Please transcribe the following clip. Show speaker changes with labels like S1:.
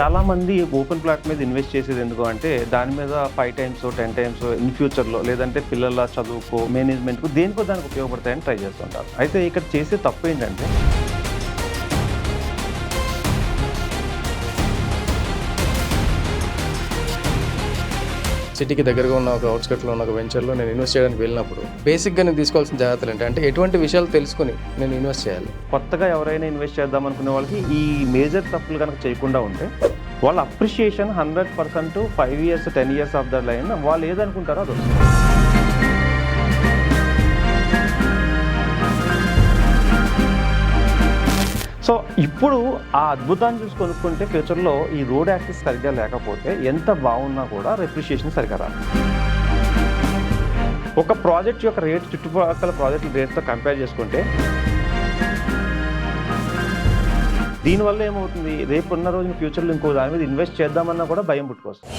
S1: చాలా మంది open plot మీద ఇన్వెస్ట్ చేసేది ఎందుకు అంటే దాని మీద five times ten times in ఫ్యూచర్లో లేదంటే పిల్లల చదువుకో మేనేజ్మెంట్కు దేనికో దానికి ఉపయోగపడతాయని ట్రై చేస్తుంటారు. అయితే ఇక్కడ చేసే తప్పు ఏంటంటే
S2: సిటీకి దగ్గరగా ఉన్న ఒక అవుట్స్కట్లో ఉన్న ఒక వెంచర్లో నేను ఇన్వెస్ట్ చేయడానికి వెళ్ళినప్పుడు బేసిక్గా నేను తీసుకోవాల్సిన జాగ్రత్తలు ఏంటి? అంటే ఎటువంటి విషయాలు తెలుసుకుని నేను ఇన్వెస్ట్ చేయాలి.
S1: కొత్తగా ఎవరైనా ఇన్వెస్ట్ చేద్దాం అనుకునే వాళ్ళకి ఈ మేజర్ తప్పులు కనుక చేయకుండా ఉంటే వాళ్ళ appreciation hundred percent five years ten years off the line వాళ్ళు ఏదనుకుంటారో అది వస్తుంది. సో ఇప్పుడు ఆ అద్భుతాన్ని చూసి కొనుక్కుంటే ఫ్యూచర్లో ఈ రోడ్ యాక్సెస్ సరిగ్గా లేకపోతే ఎంత బాగున్నా కూడా రెప్రిషియేషన్ సరిగ్గా రాదు. ఒక ప్రాజెక్ట్ యొక్క రేట్ చుట్టుపక్కల ప్రాజెక్ట్ రేట్తో కంపేర్ చేసుకుంటే దీనివల్ల ఏమవుతుంది? రేపు ఉన్న రోజున ఫ్యూచర్లో ఇంకో దాని మీద ఇన్వెస్ట్ చేద్దామన్నా కూడా భయం పుట్టుకొస్తుంది.